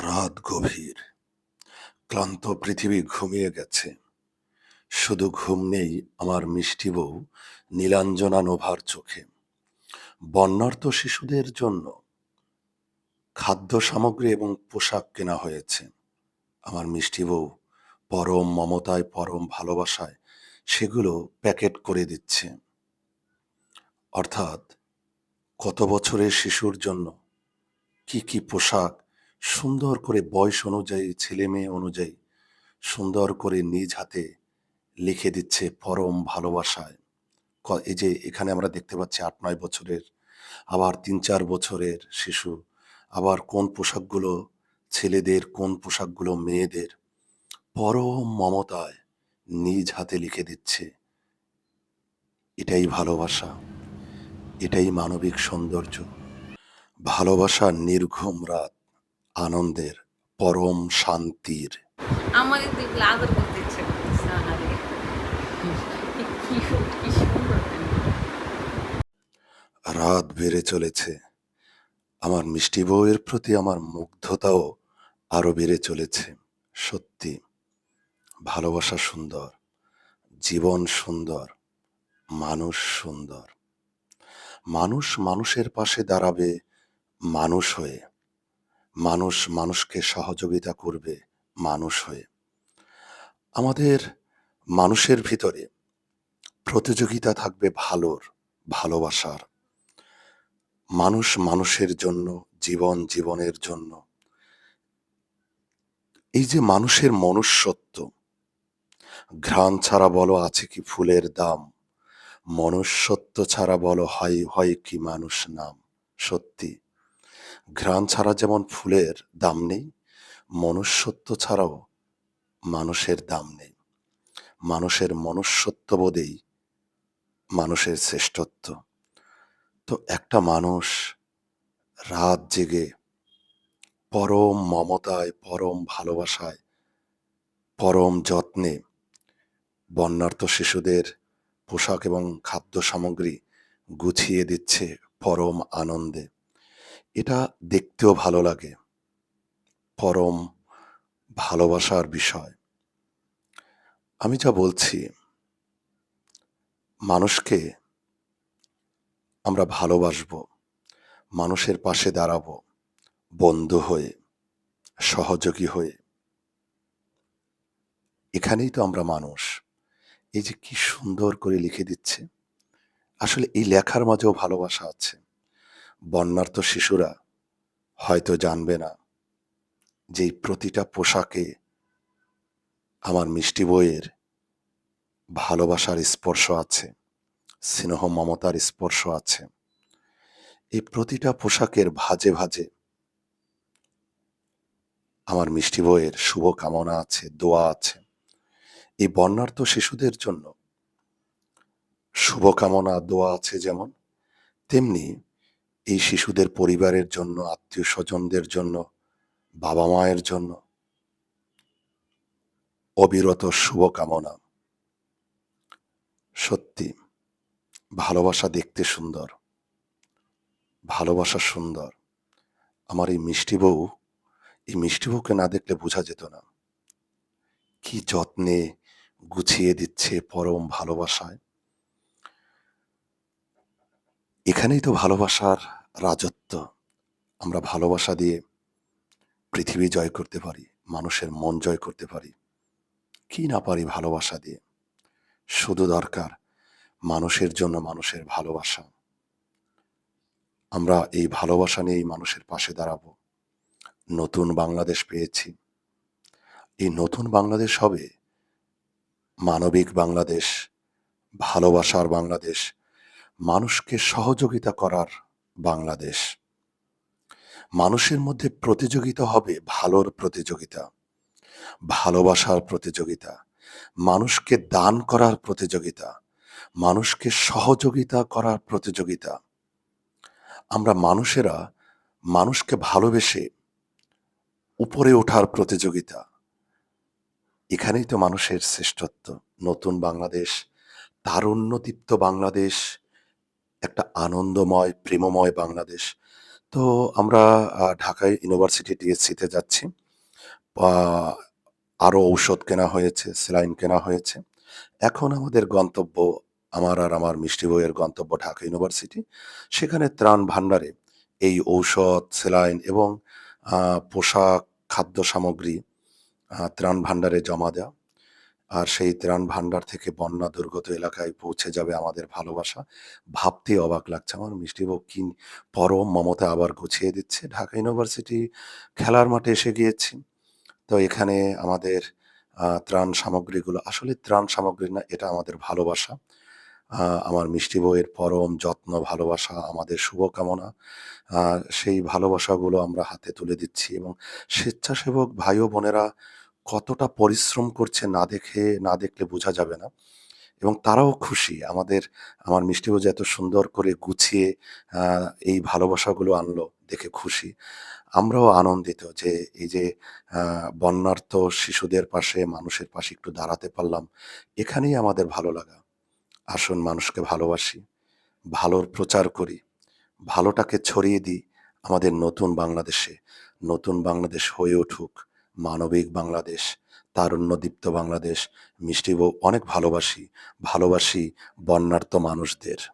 রাত গভীর। ক্লান্ত পৃথিবী ঘুমিয়ে গেছে। শুধু ঘুম নেই আমার মিষ্টি বউ নীলাঞ্জনা নোভার চোখে। বন্যার্ত শিশুদের জন্য খাদ্য সামগ্রী এবং পোশাক কেনা হয়েছে। আমার মিষ্টি বউ পরম মমতায়, পরম ভালোবাসায় সেগুলো প্যাকেট করে দিচ্ছে। অর্থাৎ কত বছরের শিশুর জন্য কি কি পোশাক সুন্দর করে বয়স অনুযায়ী, ছেলে মেয়ে অনুযায়ী সুন্দর করে নিজ হাতে লিখে দিচ্ছে পরম ভালোবাসায়। এই যে এখানে আমরা দেখতে পাচ্ছি আট, নয় বছরের, আবার তিন, চার বছরের শিশু, আবার কোন পোশাকগুলো ছেলেদের, কোন পোশাকগুলো মেয়েদের পরম মমতায় নিজ হাতে লিখে দিচ্ছে। এটাই ভালোবাসা, এটাই মানবিক সৌন্দর্য। ভালোবাসার নির্ঘুম রাত। আনন্দের পরম শান্তির। আমাদের আদর করতে ইচ্ছে করতেছে রাত বেড়ে চলেছে। আমার মিষ্টি বউয়ের প্রতি আমার মুগ্ধতাও আরও বেড়ে চলেছে। সত্যি ভালোবাসা সুন্দর জীবন সুন্দর মানুষ সুন্দর। মানুষ মানুষের পাশে দাঁড়াবে মানুষ হয়ে। মানুষ মানুষকে সহযোগিতা করবে, মানুষ হয়ে। আমাদের মানুষের ভিতরে প্রতিযোগিতা থাকবে ভালোর, ভালোবাসার। মানুষ মানুষের জন্য, জীবন জীবনের জন্য। এই যে মানুষের মনুষ্যত্ব, ঘ্রাণ ছাড়া বলো আছে কি ফুলের দাম? মনুষ্যত্ব ছাড়া বলো হয় হয় কি মানুষ নাম? সত্যি। ঘ্রাণ ছাড়া যেমন ফুলের দাম নেই, মনুষ্যত্ব ছাড়াও মানুষের দাম নেই। মানুষের মনুষ্যত্ববোধেই মানুষের শ্রেষ্ঠত্ব। তো একটা মানুষ রাত জেগে পরম মমতায়, পরম ভালোবাসায়, পরম যত্নে বন্যার্ত শিশুদের পোশাক এবং খাদ্য সামগ্রী গুছিয়ে দিচ্ছে পরম আনন্দে। এটা দেখতেও ভালো লাগে। পরম ভালোবাসার বিষয়। আমি যা বলছি, মানুষকে আমরা ভালোবাসবো, মানুষের পাশে দাঁড়াবো, বন্ধু হয়ে, সহযোগী হয়ে। এখানেই তো আমরা মানুষ। এই যে কি সুন্দর করে লিখে দিচ্ছে। আসলে এই লেখার মাঝেও ভালোবাসা আছে। বন্যার্ত শিশুরা হয়তো জানবে না যে প্রতিটা পোশাকে আমার মিষ্টি বইয়ের ভালোবাসার স্পর্শ আছে, স্নেহ মমতার স্পর্শ আছে। এই প্রতিটা পোশাকের ভাজে ভাজে আমার মিষ্টি বইয়ের শুভ কামনা আছে, দোয়া আছে। এই বন্যার্ত শিশুদের জন্য শুভকামনা, দোয়া আছে যেমন, তেমনি এই শিশুদের পরিবারের জন্য, আত্মীয় স্বজনদের জন্য, বাবা মায়ের জন্য অবিরত শুভকামনা। সত্যি, ভালোবাসা দেখতে সুন্দর, ভালোবাসা সুন্দর। আমার এই মিষ্টি বউ, এই মিষ্টি বউকে না দেখলে বোঝা যেত না। কি যত্নে গুছিয়ে দিচ্ছে পরম ভালোবাসায়। এখানেই তো ভালোবাসার রাজত্ব। আমরা ভালোবাসা দিয়ে পৃথিবী জয় করতে পারি, মানুষের মন জয় করতে পারি। কি না পারি ভালোবাসা দিয়ে? শুধু দরকার মানুষের জন্য মানুষের ভালোবাসা। আমরা এই ভালোবাসা নিয়েই মানুষের পাশে দাঁড়াবো। নতুন বাংলাদেশ পেয়েছি। এই নতুন বাংলাদেশ হবে মানবিক বাংলাদেশ, ভালোবাসার বাংলাদেশ মানুষকে সহযোগিতা করার বাংলাদেশ। মানুষের মধ্যে প্রতিযোগিতা হবে ভালোর প্রতিযোগিতা, ভালোবাসার প্রতিযোগিতা, মানুষকে দান করার প্রতিযোগিতা, মানুষকে সহযোগিতা করার প্রতিযোগিতা। আমরা মানুষেরা মানুষকে ভালোবেসে উপরে ওঠার প্রতিযোগিতা। এখানেই তো মানুষের শ্রেষ্ঠত্ব। নতুন বাংলাদেশ, তারুণ্যদীপ্ত বাংলাদেশ একটা আনন্দময় প্রেমময় বাংলাদেশ তো আমরা আ ঢাকা ইউনিভার্সিটি টিএসসিতে যাচ্ছি। আ আরও ঔষধ কেনা হয়েছে, সেলাইন কেনা হয়েছে। এখন আমাদের গন্তব্য আমার আর আমার মিষ্টি বউয়ের গন্তব্য ঢাকা ইউনিভার্সিটি। সেখানে ত্রাণ ভান্ডারে এই ঔষধ, সেলাইন এবং পোশাক, খাদ্য সামগ্রী ত্রাণ ভান্ডারে জমা দেওয়া। আর সেই ত্রাণ ভান্ডার থেকে বন্যা দুর্গত এলাকায় পৌঁছে যাবে আমাদের ভালোবাসা। ভাবতে অবাক লাগছে আমার মিষ্টি বউ কি পরম মমতা আবার গুছিয়ে দিচ্ছে। ঢাকা ইউনিভার্সিটি খেলার মাঠে এসে গিয়েছি। তো এখানে আমাদের ত্রাণ সামগ্রীগুলো আসলে ত্রাণ সামগ্রী না, এটা আমাদের ভালোবাসা। আমার মিষ্টি বউয়ের পরম যত্ন, ভালোবাসা, আমাদের শুভকামনা। সেই ভালোবাসাগুলো আমরা হাতে তুলে দিচ্ছি এবং স্বেচ্ছাসেবক ভাই ও বোনেরা কতটা পরিশ্রম করছে না দেখে না দেখলে বোঝা যাবে না। এবং তারাও খুশি। আমাদের আমার মিষ্টি যে এত সুন্দর করে গুছিয়ে এই ভালোবাসাগুলো আনলো দেখে খুশি। আমরাও আনন্দিত যে এই যে আ বন্যার্ত শিশুদের পাশে, মানুষের পাশে একটু দাঁড়াতে পারলাম। এখানেই আমাদের ভালো লাগা। আসুন মানুষকে ভালোবাসি, ভালোর প্রচার করি, ভালোটাকে ছড়িয়ে দিই আমাদের নতুন বাংলাদেশে। নতুন বাংলাদেশ হয়ে উঠুক, মানবিক বাংলাদেশ, তারুণ্যদীপ্ত বাংলাদেশ। মিষ্টি অনেক ভালোবাসি, ভালোবাসি বন্যার্ত মানুষদের।